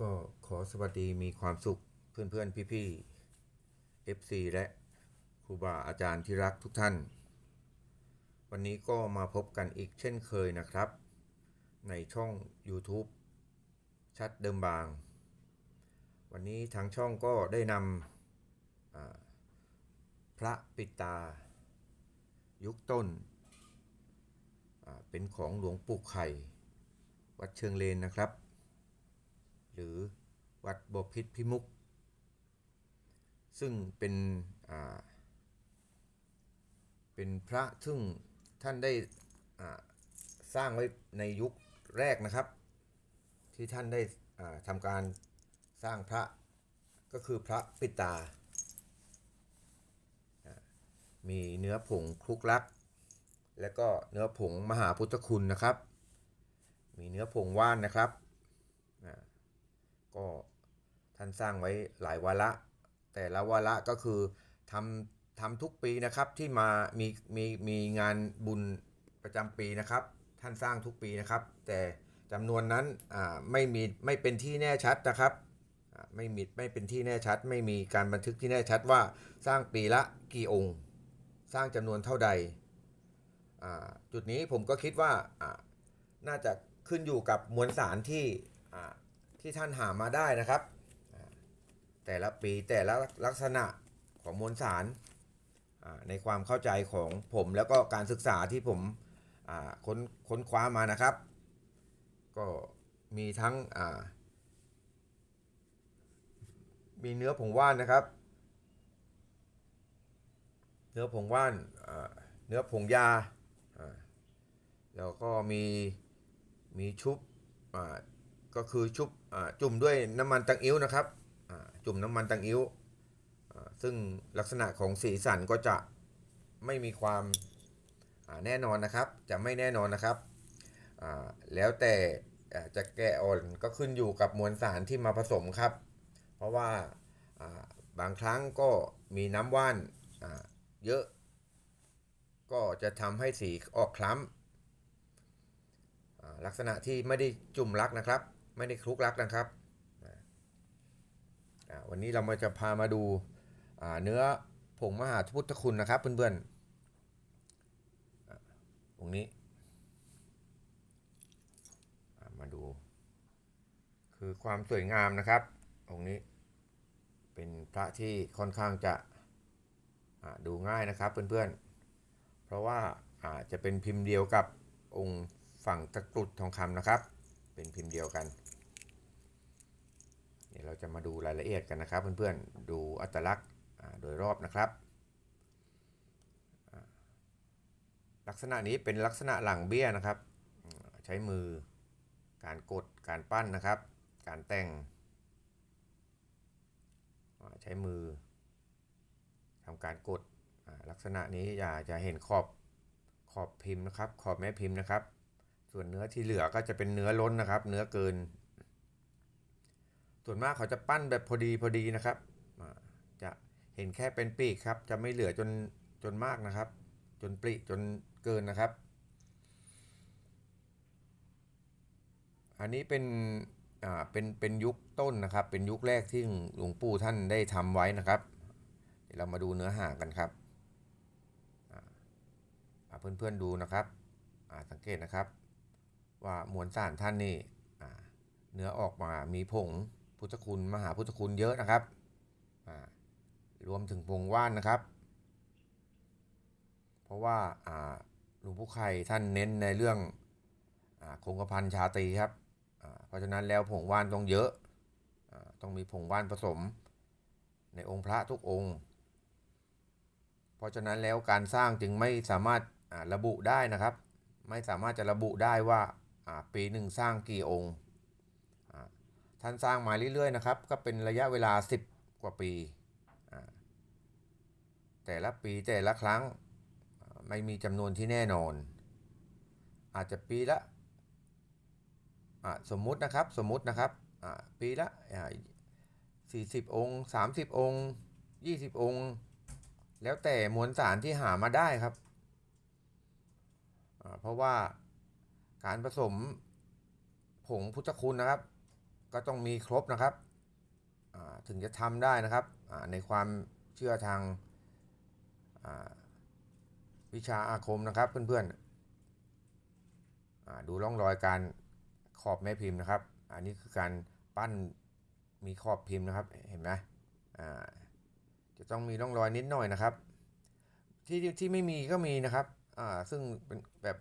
ก็ขอสวัสดีมีความสุขเพื่อนๆพี่ๆ FC และครูบาอาจารย์ที่รักทุกท่าน วันนี้ก็มาพบกันอีกเช่นเคยนะครับ ในช่อง YouTube ชัดเดิมบาง วันนี้ทางช่องก็ได้นำพระปิตา ยุคต้น เป็นของหลวงปู่ไข่ วัดเชิงเลนนะครับ หรือวัดบพิษพิมุก ซึ่งเป็นเป็นพระซึ่งท่านได้สร้างไว้ในยุคแรกนะครับ ที่ท่านได้ทำการสร้างพระก็คือพระปิตาอ่ามีเนื้อผงคลุกลัก และก็เนื้อผงมหาพุทธคุณนะครับ มีเนื้อผงว่านนะครับอ่า ก็ท่านสร้างไว้หลายวาระ แต่ละวาระก็คือทำทำทุกปีนะครับที่มามีมีมีงานบุญประจำปีนะครับ ท่านสร้างทุกปีนะครับ แต่จำนวนนั้นไม่มีไม่เป็นที่แน่ชัดนะครับไม่มีไม่เป็นที่แน่ชัด ไม่มีการบันทึกที่แน่ชัดว่าสร้างปีละกี่องค์ สร้างจำนวนเท่าใด จุดนี้ผมก็คิดว่าน่าจะขึ้นอยู่กับมวลสารที่ ที่ท่านหามาได้นะครับ แต่ละปีแต่ละลักษณะของมวลสารในความเข้าใจของผมแล้วก็การศึกษาที่ผมค้นค้นคว้ามานะครับ ก็มีทั้งมีเนื้อผงว่านนะครับ เนื้อผงว่านเนื้อผงยาแล้วก็มีมีชุบ ก็คือชุบจุ่มด้วยน้ำมันตังอิ้วนะครับจุ่มน้ำมันตังอิ้วซึ่งลักษณะของสีสันก็จะไม่มีความแน่นอนนะครับ จะไม่แน่นอนนะครับ แล้วแต่จะแก่อ่อนก็ขึ้นอยู่กับมวลสารที่มาผสมครับ เพราะว่าบางครั้งก็มีน้ำว่านเยอะ ก็จะทำให้สีออกคล้ำลักษณะที่ไม่ได้จุ่มรักนะครับ ไม่ได้คลุกรักนะครับวันนี้เรามาจะพามาดูาเนื้อผงมหาพุทธคุณนะครับเพื่อนๆอ่าตรงนี้ามาดู คือความสวยงามนะครับตรงนี้เป็นพระที่ค่อนข้างจะดูง่ายนะครับเพื่อนๆ เพราะว่าอาจะเป็นพิมพ์เดียวกับองค์ฝั่งตะกรุดทองคำนะครับ เป็นพิมพ์เดียวกัน ดี๋ยวเราจะมาดูรายละเอียดกันนะครับ เพื่อนๆ ดูอัตลักษณ์โดยรอบนะครับ ลักษณะนี้เป็นลักษณะหลังเบี้ยนะครับ ใช้มือการกดการปั้นนะครับ การแต่ง ใช้มือทำการกดลักษณะนี้อย่าจะเห็นขอบขอบพิมพ์นะครับ ขอบแม่พิมพ์นะครับ ส่วนเนื้อที่เหลือก็จะเป็นเนื้อล้นนะครับ เนื้อเกิน ส่วนมากเขาจะปั้นแบบพอดีพอดีนะครับ จะเห็นแค่เป็นปีกครับ จะไม่เหลือจนจนมากนะครับ จนปริจนเกินนะครับ อันนี้เป็นอ่าเป็นเป็นยุคต้นนะครับ เป็นยุคแรกที่หลวงปู่ท่านได้ทำไว้นะครับเดี๋ยวเรามาดูเนื้อหากันครับอ่อ่าเพื่อนๆดูนะครับสังเกตนะครับ ว่ามวลสารท่านนี่เนื้อออกมามีผง พุทธคุณมหาพุทธคุณเยอะนะครับรวมถึงผงว่านนะครับ เพราะว่าหลวงปู่ไข่ท่านเน้นในเรื่องอคงกระพันชาตรีครับเพราะฉะนั้นแล้วผงว่านต้องเยอะอต้องมีผงว่านผสม ในองค์พระทุกองค์ เพราะฉะนั้นแล้วการสร้างจึงไม่สามารถระบุได้นะครับ ไม่สามารถจะระบุได้ว่าปีหนึ่งสร้างกี่องค์ ท่านสร้างมาเรื่อยๆนะครับ ก็เป็นระยะเวลา 10 กว่าปี แต่ละปีแต่ละครั้งไม่มีจำนวนที่แน่นอน อาจจะปีละสมมุตินะครับสมมุตินะครับปีละสี่สิบองค์สามสิบองค์ยี่สิบองค์ แล้วแต่มวลสารที่หามาได้ครับ เพราะว่าการผสมผงพุทธคุณนะครับ ก็ต้องมีครบนะครับถึงจะทำได้นะครับในความเชื่อทางาวิชาอาคมนะครับเพื่อนๆดูร่องรอยการขอบแม่พิมพ์นะครับ อันนี้คือการปั้นมีขอบพิมพ์นะครับเห็นไหมจะต้องมีร่องรอยนิดหน่อยนะครับ ที่ที่ไม่มีก็มีนะครับซึ่งเป็นแบบ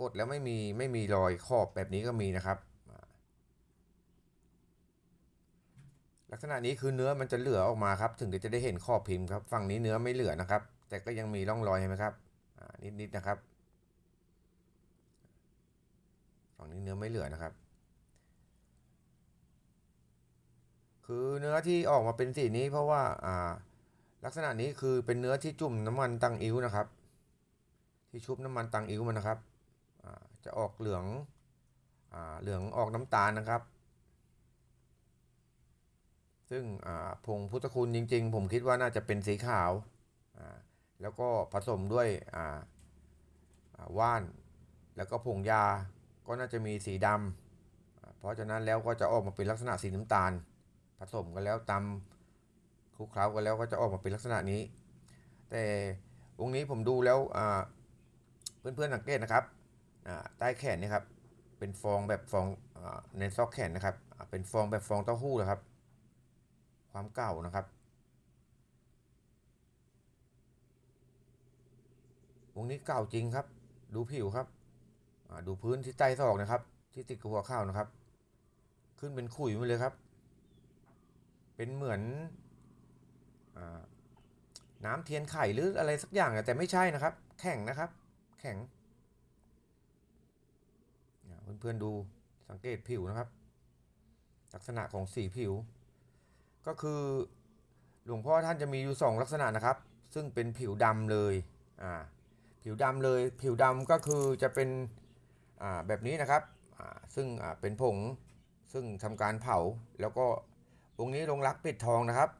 กดแล้วไม่มีไม่มีรอยขอบแบบนี้ก็มีนะครับอ่า ลักษณะนี้คือเนื้อมันจะเหลือออกมาครับ ถึงจะได้เห็นขอบพิมพ์ครับ ฝั่งนี้เนื้อไม่เหลือนะครับ แต่ก็ยังมีร่องรอยเห็นไหมครับอ่านิดๆนะครับฝั่งนี้เนื้อไม่เหลือนะครับ คือเนื้อที่ออกมาเป็นสีนี้เพราะว่าอ่าลักษณะนี้คือเป็นเนื้อที่จุ่มน้ำมันตังอิ้วนะครับ ที่ชุบน้ำมันตังอิ้วมันนะครับจะออกเหลืองอเหลืองออกน้ำตาลนะครับ ซึ่งผงพุทธคุณจริง ๆ ผมคิดว่าน่าจะเป็นสีขาว แล้วก็ผสมด้วยว่าน แล้วก็ผงยาก็น่าจะมีสีดำเพราะฉะนั้นแล้วก็จะออกมาเป็นลักษณะสีน้ำตาล ผสมกันแล้วตำคลุกเคล้ากันแล้วก็จะออกมาเป็นลักษณะนี้ แต่วงนี้ผมดูแล้วเพื่อนๆสังเกตนะครับใต้แขนนี่ครับเป็นฟองแบบฟองอในซอกแขนนะครับเป็นฟองแบบฟองเต้าหู้นะครับ ความเก่านะครับ วงนี้เก่าจริงครับ ดูผิวครับดูพื้นที่ใต้ซอกนะครับ ที่ติดกับหัวข่าวนะครับ ขึ้นเป็นขุยมาเลยครับ เป็นเหมือนอน้ำเทียนไข่หรืออะไรสักอย่างแต่ไม่ใช่นะครับ แข็งนะครับ แข็งเพื่อนๆดูสังเกตผิวนะครับ ลักษณะของสีผิว ก็คือหลวงพ่อท่านจะมีอยู่สองลักษณะนะครับ ซึ่งเป็นผิวดำเลยอ่าผิวดำเลยผิวดำก็คือจะเป็นอ่าแบบนี้นะครับอ่าซึ่งอ่าเป็นผงซึ่งทำการเผาแล้วก็องค์นี้ลงรักปิดทองนะครับ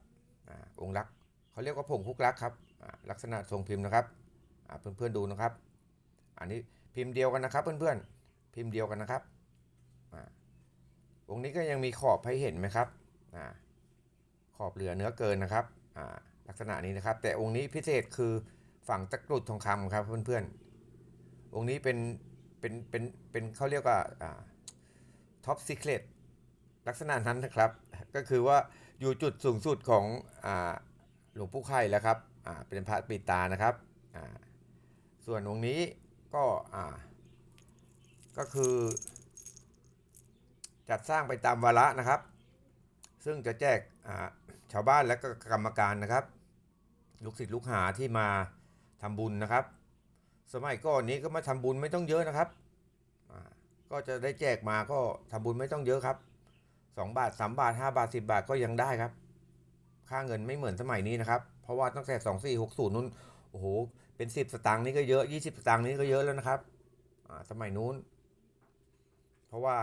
อ่าองค์รักเขาเรียกว่าผงคุกรักครับอ่าลักษณะทรงพิมพ์นะครับอ่าเพื่อนๆดูนะครับ อันนี้พิมพ์เดียวกันนะครับเพื่อนๆพิมพ์เดียวกันนะครับอ่าองค์นี้ก็ยังมีขอบให้เห็นไหมครับอ่า ขอบเหลือเนื้อเกินนะครับลักษณะนี้นะครับ แต่องค์นี้พิเศษคือฝั่งตะกรุดทองคำครับเพื่อนๆ องค์นี้เป็นเป็นเป็นเป็นเขาเรียกว่าท็อปซีเครตลักษณะนั้นนะครับ ก็คือว่าอยู่จุดสูงสุดของอหลวงปู่ไข่แล้วครับเป็นพระปิดตานะครับส่วนองค์นี้ก็ก็คือ จัดสร้างไปตามวาระนะครับ ซึ่งจะแจกอ่า ชาวบ้านและก็กรรมการนะครับ ลูกศิษย์ลูกหาที่มาทำบุญนะครับ สมัยก่อนนี้ก็มาทำบุญไม่ต้องเยอะนะครับ ก็จะได้แจกมาก็ทำบุญไม่ต้องเยอะครับสองบาทสามบาทห้าบาทสิบาทก็ยังได้ครับ ค่าเงินไม่เหมือนสมัยนี้นะครับ เพราะว่าตั้งแต่สองสี่หกศูนย์นู้นโอ้โหเป็นสิบสตางค์นี่ก็เยอะยี่สิบตางค์นี่ก็เยอะแล้วนะครับสมัยนู้น เพราะว่า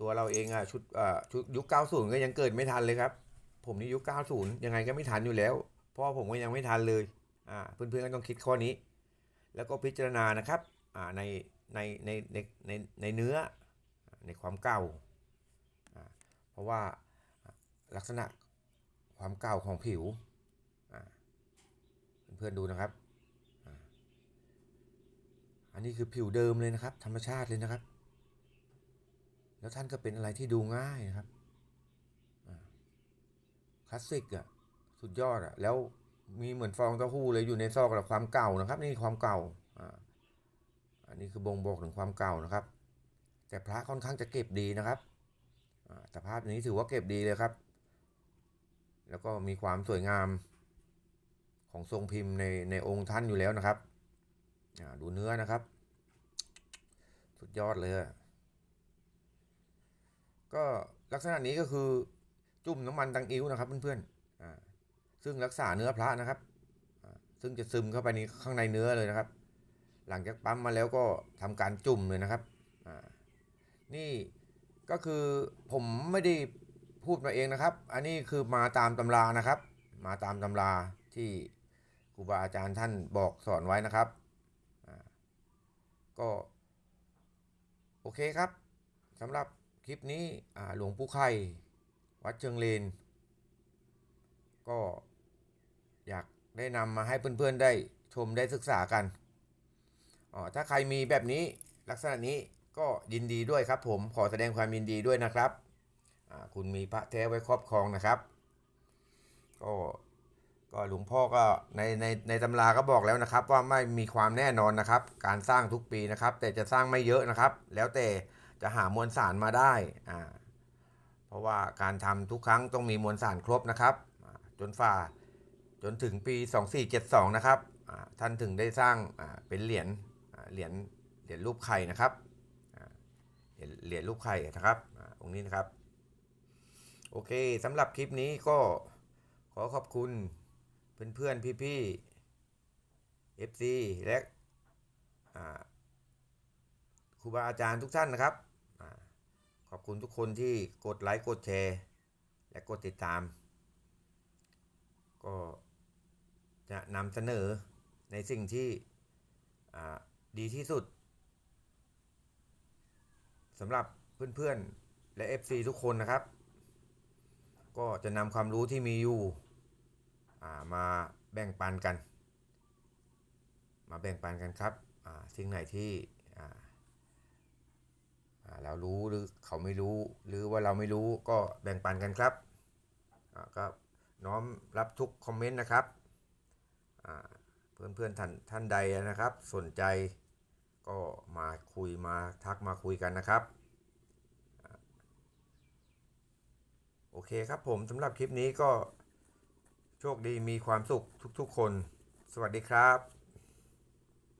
ตัวเราเองอะชุดชุดยุคเก้าศูนย์ก็ยังเกิดไม่ทันเลยครับ ผมนี่ยุคเก้าศูนย์ยังไงก็ไม่ทันอยู่แล้วเพราะว่าผมก็ยังไม่ทันเลยอ่าเพื่อนๆก็ต้องคิดข้อนี้ แล้วก็พิจารณานะครับอ่าในในในในในในเนื้อในความเก่าเพราะว่าลักษณะความเก่าของผิวอ่าเพื่อนๆดูนะครับอันนี้คือผิวเดิมเลยนะครับ ธรรมชาติเลยนะครับ แล้วท่านก็เป็นอะไรที่ดูง่ายนะครับ คลาสสิกอะสุดยอดอะแล้วมีเหมือนฟองเต้าหู้เลยอยู่ในซอกกับความเก่านะครับ นี่ความเก่าอ่าอันนี้คือบ่งบอกถึงความเก่านะครับ แต่พระค่อนข้างจะเก็บดีนะครับอ่าสภาพนี้ถือว่าเก็บดีเลยครับ แล้วก็มีความสวยงามของทรงพิมพ์ในในองค์ท่านอยู่แล้วนะครับอ่าดูเนื้อนะครับ สุดยอดเลย ก็ลักษณะนี้ก็คือ จุ่มน้ำมันตังอิ้วนะครับเพื่อนๆซึ่งรักษาเนื้อพระนะครับ ซึ่งจะซึมเข้าไปในข้างในเนื้อเลยนะครับ หลังจากปั๊มมาแล้วก็ทำการจุ่มเลยนะครับ นี่ก็คือผมไม่ได้พูดมาเองนะครับ อันนี้คือมาตามตำรานะครับ มาตามตำราที่ครูบาอาจารย์ท่านบอกสอนไว้นะครับ ก็โอเคครับสำหรับคลิปนี้หลวงปู่ไข่ วัดเชิงเลน ก็อยากได้นำมาให้เพื่อนๆได้ชมได้ศึกษากันอ๋อถ้าใครมีแบบนี้ลักษณะนี้ก็ยินดีด้วยครับผมขอแสดงความยินดีด้วยนะครับคุณมีพระแท้ไว้ครอบครองนะครับ ก็ก็หลวงพ่อก็ในในในตำราก็บอกแล้วนะครับ ว่าไม่มีความแน่นอนนะครับ การสร้างทุกปีนะครับ แต่จะสร้างไม่เยอะนะครับ แล้วแต่จะหามวลสารมาได้อ่า เพราะว่าการทำทุกครั้งต้องมีมวลสารครบนะครับ จนฝ่าจนถึงปี 2472 นะครับท่านถึงได้สร้างเป็นเหรียญเหรียญเหรียญรูปไข่นะครับเหรียญรูปไข่นะครับองค์นี้นะครับ โอเคสำหรับคลิปนี้ก็ขอขอบคุณเพื่อนๆพี่ๆ FC และครูบาอาจารย์ทุกท่านนะครับ ขอบคุณทุกคนที่กดไลค์กดแชร์ และกดติดตาม ก็จะนำเสนอในสิ่งที่ดีที่สุดสำหรับเพื่อนๆ และ FC ทุกคนนะครับ ก็จะนำความรู้ที่มีอยู่มาแบ่งปันกัน มาแบ่งปันกันครับสิ่งไหนที่ เรารู้หรือเขาไม่รู้ หรือว่าเราไม่รู้ก็แบ่งปันกันครับก็น้อมรับทุกคอมเมนต์นะครับอ่าเพื่อนๆท่านท่านใดนะครับ สนใจก็มาคุยมาทักมาคุยกันนะครับ โอเคครับผมสำหรับคลิปนี้ก็โชคดีมีความสุขทุกๆคน สวัสดีครับ